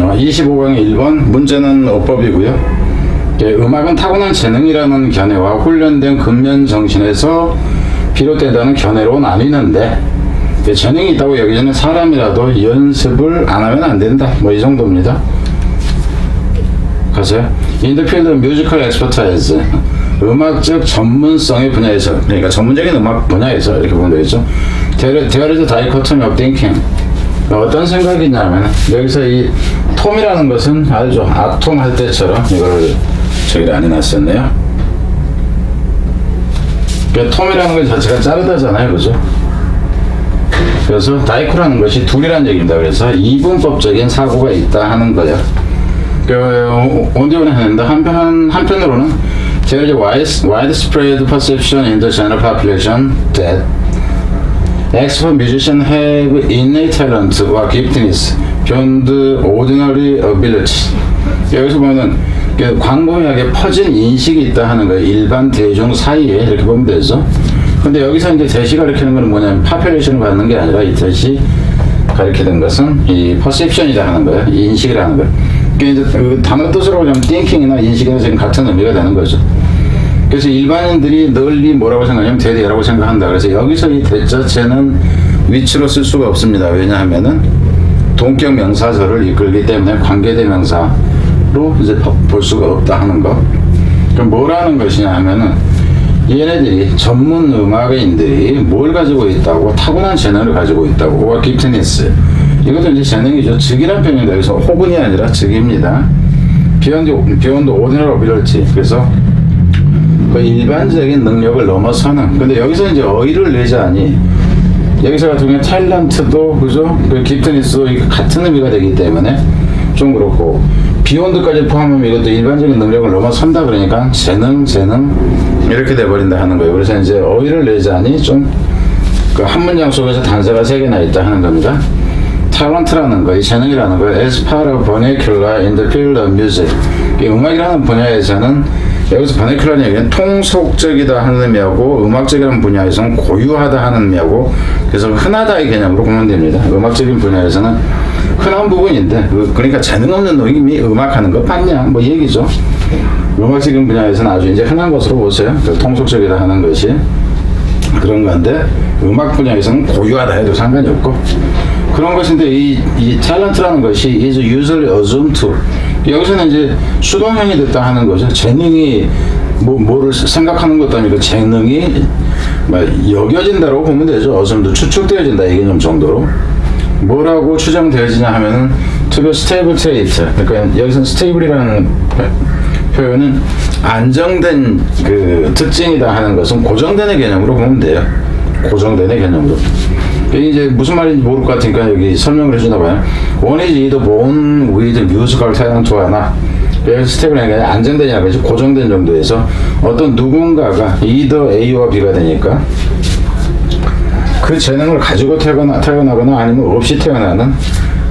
어, 25강의 1번 문제는 어법이고요. 예, 음악은 타고난 재능이라는 견해와 훈련된 근면 정신에서 비롯된다는 견해로 나뉘는데 예, 재능이 있다고 여기저는 사람이라도 연습을 안 하면 안 된다. 뭐 이 정도입니다. 가세요. Of musical expertise, 음악적 전문성의 분야에서, 그러니까 전문적인 음악 분야에서 이렇게 보면 되겠죠. Dichotomy of thinking. 어떤 생각이냐면 여기서 이 톰이라는 것은 알죠. 아톰 할 때처럼 이거를 저기 안에 놨었네요. 그 톰이라는 것 자체가 자르다잖아요, 그죠? 그래서 다이코라는 것이 둘이라는 얘기입니다. 그래서 이분법적인 사고가 있다 하는 거예요. 그 온디오는 했는데 한편 한편으로는 there is a wide, widespread perception that expert musicians have innate talent or giftedness beyond ordinary ability. 여기서 보면은 그 광범위하게 퍼진 인식이 있다 하는 거예요. 일반 대중 사이에 이렇게 보면 되죠. 근데 여기서 이제 대시 가리키는 건 뭐냐면 파퓰레이션을 받는 게 아니라 이 대시 가리키는 것은 이 퍼셉션이라 하는 거예요. 이 인식이라는 거예요. 그 단어 뜻으로 보면 thinking이나 인식이나 지금 같은 의미가 되는 거죠. 그래서 일반인들이 널리 뭐라고 생각하냐면 대대라고 생각한다. 그래서 여기서 이 대자체는 위치로 쓸 수가 없습니다. 왜냐하면은 동격 명사절을 이끌기 때문에 관계대명사로 이제 볼 수가 없다 하는 거. 그럼 뭐라는 것이냐 하면은 얘네들이 전문 음악인들이 뭘 가지고 있다고 타고난 재능을 가지고 있다고 와 기프트니스 이것도 이제 재능이죠 즉이란 표현인데 여기서 혹은이 아니라 즉입니다 비욘드 비욘드 오디너로 어빌리티 그래서 그 일반적인 능력을 넘어서는 근데 여기서 이제 어휘를 내자니 여기서 같은 경우에 탤런트도 그죠? 그 기프트니스도 이게 같은 의미가 되기 때문에 좀 그렇고 비욘드까지 포함하면 이것도 일반적인 능력을 넘어선다 그러니까 재능 재능 이렇게 돼버린다 하는 거예요. 그래서 이제 어휘를 내자니 좀 그 한 문장 속에서 단서가 세 개나 있다 하는 겁니다. 탤런트라는 거, 이 재능이라는 거, as part of vernacular in the field of music. 이 음악이라는 분야에서는 여기서 vernacular는 얘기는 통속적이다 하는 의미하고 음악적이라는 분야에서는 고유하다 하는 의미하고 그래서 흔하다의 개념으로 보면 됩니다. 음악적인 분야에서는 흔한 부분인데 그, 그러니까 재능 없는 놈이 음악하는 거 봤냐 뭐 얘기죠. 음악적인 분야에서는 아주 이제 흔한 것으로 보세요. 그 통속적이다 하는 것이 그런 건데 음악 분야에서는 고유하다 해도 상관이 없고 그런 것인데 이, 이 탤런트라는 것이 is usually assumed to 여기서는 이제 수동형이 됐다 하는 거죠 재능이 뭐, 뭐를 생각하는 것도 아니고 재능이 뭐 여겨진다고 보면 되죠 assumed 추측되어진다 이 개념 정도로 뭐라고 추정되어지냐 하면은 to be stable 그러니까 여기서는 stable이라는 표현은 안정된 그 특징이다 하는 것은 고정된의 개념으로 보면 돼요. 고정된의 개념으로. 이게 이제 무슨 말인지 모를 것 같으니까 여기 설명을 해주나 봐요. One is either born with musical talent or not. 하니까 안정되냐 고정된 정도에서 어떤 누군가가 either A와 B가 되니까 그 재능을 가지고 태어나, 태어나거나 아니면 없이 태어나는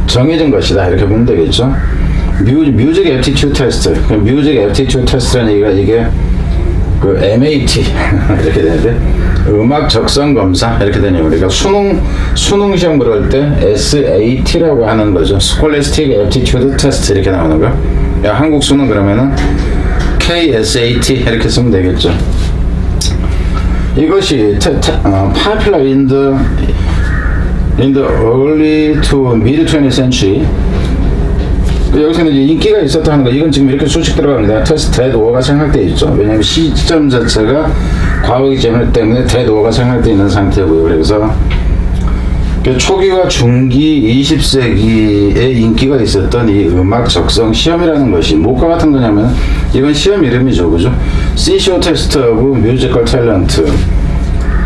정해진 것이다 이렇게 보면 되겠죠. 뮤직, 뮤직 애프티튜드 테스트. 그 뮤직 애프티튜드 테스트라는 얘기가 이게 그 MAT 이렇게 되는데 음악 적성 검사 이렇게 되네요. 그러니까 수능 수능 시험 볼때 SAT라고 하는 거죠. Scholastic Aptitude Test 이렇게 나오는 거. 야, 한국 수능 그러면은 KSAT 이렇게 쓰면 되겠죠. 이것이 테, 테, 어, popular in the in the early to mid 20th century 그 여기서는 이제 인기가 있었다 하는 거 이건 지금 이렇게 수식 들어갑니다. 테스트 데드워가 생각되어 있죠. 왜냐하면 시점 자체가 과거이기 때문에 데드워가 생각되어 있는 상태고요. 그래서 그 초기와 중기 20세기에 인기가 있었던 이 음악 적성 시험이라는 것이 뭐과 같은 거냐면 이건 시험 이름이죠. 그죠? CCO 테스트 오브 뮤지컬 탤런트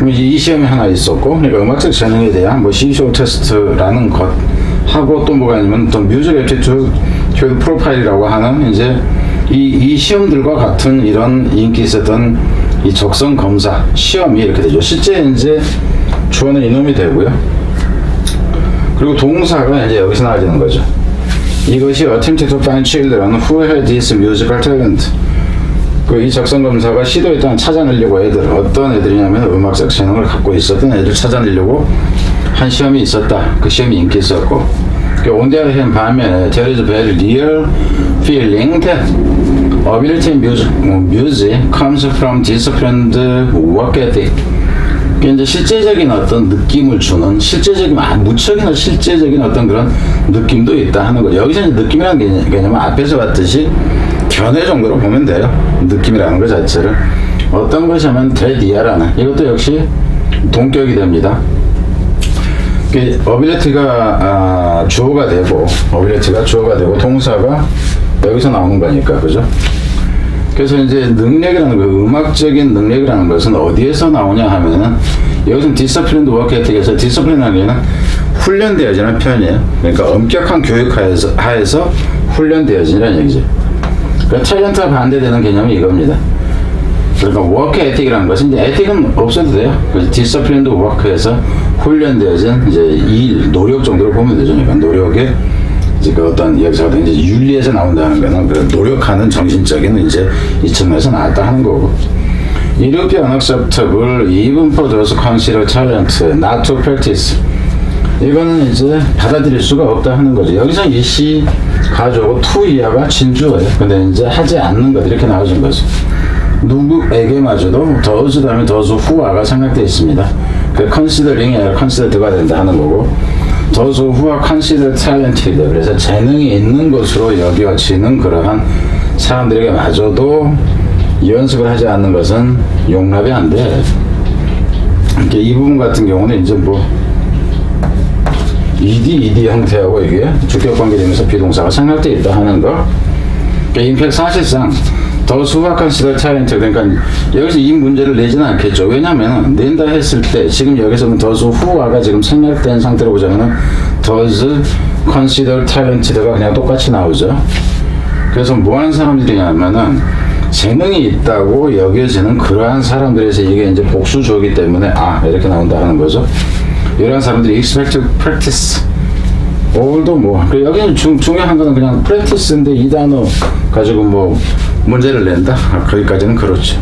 이 시험이 하나 있었고 그러니까 음악적 재능에 대한 뭐 CCO 테스트라는 것 하고 또 뭐가 있냐면 또 뮤직 애티튜드 프로파일이라고 하는 이제 이, 이 시험들과 같은 이런 인기 있었던 이 적성 검사 시험이 이렇게 되죠. 실제 이제 주어는 이놈이 되고요. 그리고 동사가 이제 여기서 나와야 되는 거죠. 이것이 attempted to find children who had this musical talent. 그 이 적성 검사가 시도했던 찾아내려고 애들 어떤 애들이냐면 음악적 재능을 갖고 있었던 애들 찾아내려고 한 시험이 있었다. 그 시험이 인기 있었고 the other hand 반면에 there is a very real ability from disciplined work ethic. 그 이제 실제적인 어떤 느낌을 주는 실제적인 아, 무척이나 실제적인 어떤 그런 느낌도 있다 하는 거. 여기서 이제 느낌이라는 개념, 개념은 앞에서 봤듯이 견해 정도로 보면 돼요. 느낌이라는 것 자체를 어떤 것이 하면 대디아라는 이것도 역시 동격이 됩니다. 그 어빌리티가 아, 주어가 되고 어빌리티가 주어가 되고 동사가 여기서 나오는 거니까 그죠? 그래서 이제 능력이라는 거 음악적인 능력이라는 것은 어디에서 나오냐 하면은 여기서는 디스플린드 워크 에틱에서 디스플린이라는 게는 훈련되어지는 편이에요. 그러니까 엄격한 교육 하에서, 하에서 훈련되어지는 얘기죠. 그러니까 탤런트와 반대되는 개념이 이겁니다. 그러니까 워크 에틱이라는 것은 이제 에틱은 없어도 돼요. 디스플린드 워크에서 훈련되어진 이제 일, 노력 정도를 보면 되죠. 그러니까 노력의 이제 그 어떤 여기서 이제 윤리에서 나온다는 거는 그 노력하는 정신적인 이제 이 측면에서 나왔다 하는 거고. Be unacceptable even for those considered talent not to practice. 이거는 이제 받아들일 수가 없다 하는 거죠. 여기서 이시 가져오고 to 이하가 진주어예요. 근데 이제 하지 않는 것 이렇게 나와준 거죠. 누구에게마저도 더즈 다음에 더즈 후아가 생각되어 있습니다. 그 considering이 아니라 considered가 된다 하는 거고 더즈 후아 considered 그래서 재능이 있는 것으로 여겨지는 그러한 사람들에게 마저도 연습을 하지 않는 것은 용납이 안 돼. 이렇게 이 부분 같은 경우는 이제 뭐 ED, ED 형태하고 이게 주격 관계되면서 비동사가 생략되어 있다 하는 거. 그러니까 사실상 더 수박한 시절 차이인트 그러니까 여기서 이 문제를 내지는 않겠죠. 왜냐하면 낸다 했을 때 지금 여기서는 더수 후화가 지금 생략된 상태로 보자면은 does consider talented가 그냥 똑같이 나오죠. 그래서 뭐 하는 사람들이냐면은 재능이 있다고 여겨지는 그러한 사람들에서 이게 이제 복수조이기 때문에 아 이렇게 나온다 하는 거죠. 이런 사람들이 expected practice 오늘도 뭐그 여기는 중, 중요한 거는 그냥 practice인데 이 단어 가지고 뭐 문제를 낸다 아, 거기까지는 그렇죠.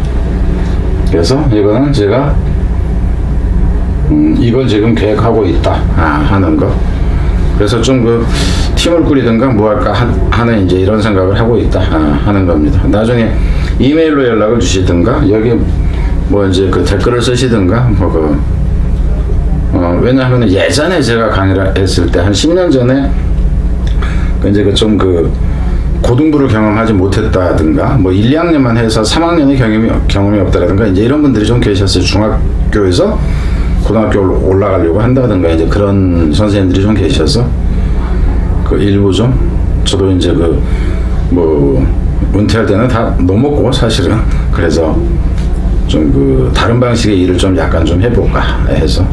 그래서 이거는 제가 음, 이걸 지금 계획하고 있다 아, 하는 거. 그래서 좀 그 팀을 꾸리든가 뭐 할까 하- 하는 이제 이런 생각을 하고 있다 아, 하는 겁니다. 나중에 이메일로 연락을 주시든가 여기 뭐 이제 그 댓글을 쓰시든가 뭐그 어, 왜냐하면 예전에 제가 강의를 했을 때 한 10년 전에 그 이제 그 좀그 고등부를 경험하지 못했다든가 뭐 1, 2학년만 해서 3학년의 경험이 경험이 없다라든가 이제 이런 분들이 좀 계셨어요. 중학교에서 고등학교 올라가려고 한다든가 이제 그런 선생님들이 좀 계셔서 그 일부 좀 저도 이제 그 뭐 은퇴할 때는 다 넘었고 사실은 그래서 좀 그 다른 방식의 일을 좀 약간 좀 해볼까 해서